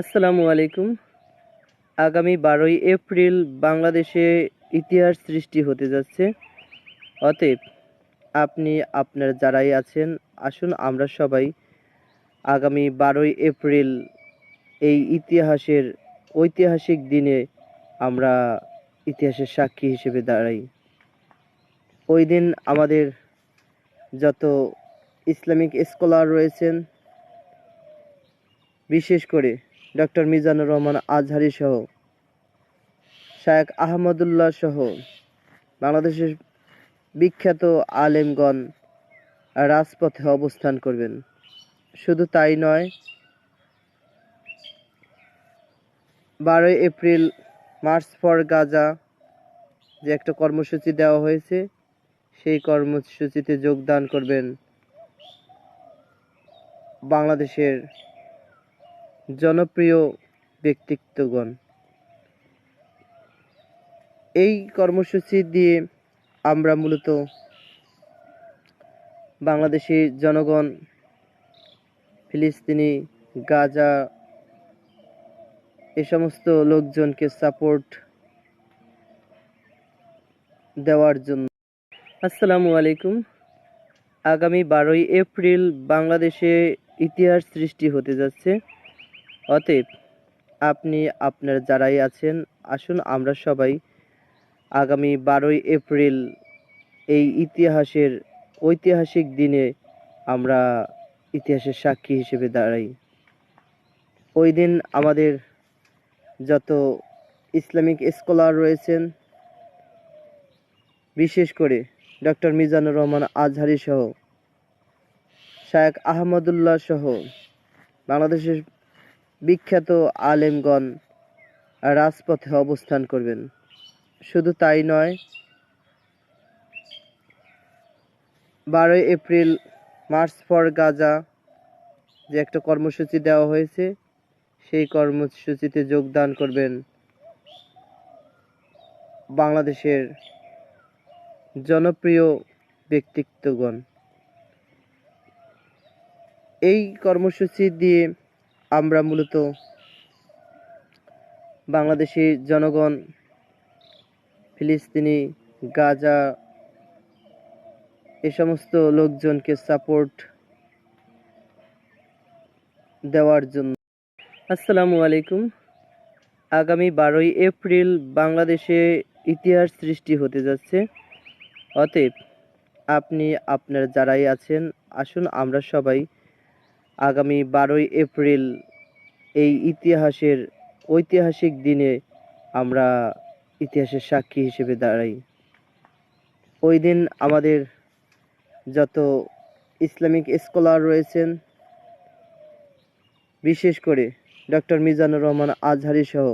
আসসালামু আলাইকুম। আগামী বারোই এপ্রিল বাংলাদেশে ইতিহাস সৃষ্টি হতে যাচ্ছে। অতএব আপনি, আপনার যারাই আছেন, আসুন আমরা সবাই আগামী বারোই এপ্রিল এই ইতিহাসের ঐতিহাসিক দিনে আমরা ইতিহাসের সাক্ষী হিসেবে দাঁড়াই। ওই দিন আমাদের যত ইসলামিক স্কলার রয়েছেন, বিশেষ করে ডক্টর মিজানুর রহমান আজহারি সহ শায়েক আহমদুল্লাহ সহ, বাংলাদেশের বিখ্যাত আলেমগণ রাজপথে অবস্থান করবেন। শুধু তাই নয়, বারোই এপ্রিল, মার্চ ফর গাজা, যে একটা কর্মসূচি দেওয়া হয়েছে, সেই কর্মসূচিতে যোগদান করবেন বাংলাদেশের জনপ্রিয় ব্যক্তিত্বগণ। এই কর্মসূচি দিয়ে আমরা মূলত বাংলাদেশি জনগণ, ফিলিস্তিনি, গাজা, এ সমস্ত লোকজনকে সাপোর্ট দেওয়ার জন্য। আসসালামু আলাইকুম। আগামী বারোই এপ্রিল বাংলাদেশে ইতিহাস সৃষ্টি হতে যাচ্ছে। অতএব আপনি আপনার যারাই আছেন, আসুন আমরা সবাই আগামী বারোই এপ্রিল এই ইতিহাসের ঐতিহাসিক দিনে আমরা ইতিহাসের সাক্ষী হিসেবে দাঁড়াই। ওই দিন আমাদের যত ইসলামিক স্কলার রয়েছেন, বিশেষ করে ডক্টর মিজানুর রহমান আজহারি সহ শায়েক আহমদুল্লাহ সহ, বাংলাদেশের বিখ্যাত আলেমগণ রাজপথে অবস্থান করবেন। শুধু তাই নয়, বারোই এপ্রিল, মার্চ ফর গাজা, যে একটা কর্মসূচি দেওয়া হয়েছে, সেই কর্মসূচিতে যোগদান করবেন বাংলাদেশের জনপ্রিয় ব্যক্তিত্বগণ। এই কর্মসূচি দিয়ে আমরা মূলত বাংলাদেশি জনগণ, ফিলিস্তিনি, গাজা, এ সমস্ত লোকজনকে সাপোর্ট দেওয়ার জন্য। আসসালামু আলাইকুম। আগামী বারোই এপ্রিল বাংলাদেশে ইতিহাস সৃষ্টি হতে যাচ্ছে। অতএব আপনি, আপনার যারাই আছেন, আসুন আমরা সবাই আগামী বারোই এপ্রিল এই ইতিহাসের ঐতিহাসিক দিনে আমরা ইতিহাসের সাক্ষী হিসেবে দাঁড়াই। ওই দিন আমাদের যত ইসলামিক স্কলার রয়েছেন, বিশেষ করে ডক্টর মিজানুর রহমান আজহারি সহ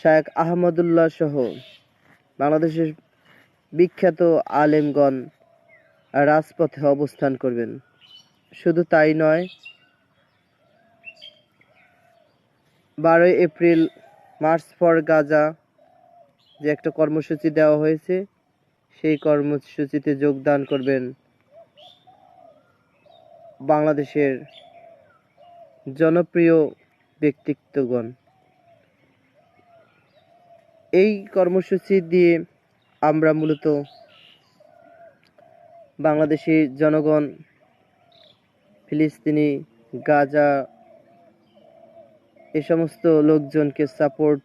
শায়েক আহমদুল্লাহ সহ, বাংলাদেশের বিখ্যাত আলেমগণ রাজপথে অবস্থান করবেন। শুধু তাই নয়, বারোই এপ্রিল, মার্চ ফর গাজা, যে একটা কর্মসূচি দেওয়া হয়েছে, সেই কর্মসূচিতে যোগদান করবেন বাংলাদেশের জনপ্রিয় ব্যক্তিত্বগণ। এই কর্মসূচি দিয়ে আমরা মূলত বাংলাদেশি জনগণ ফিলিস্তিনি গাজা এ সমস্ত লোকজনকে সাপোর্ট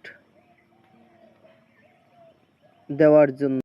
দেওয়ার জন্য।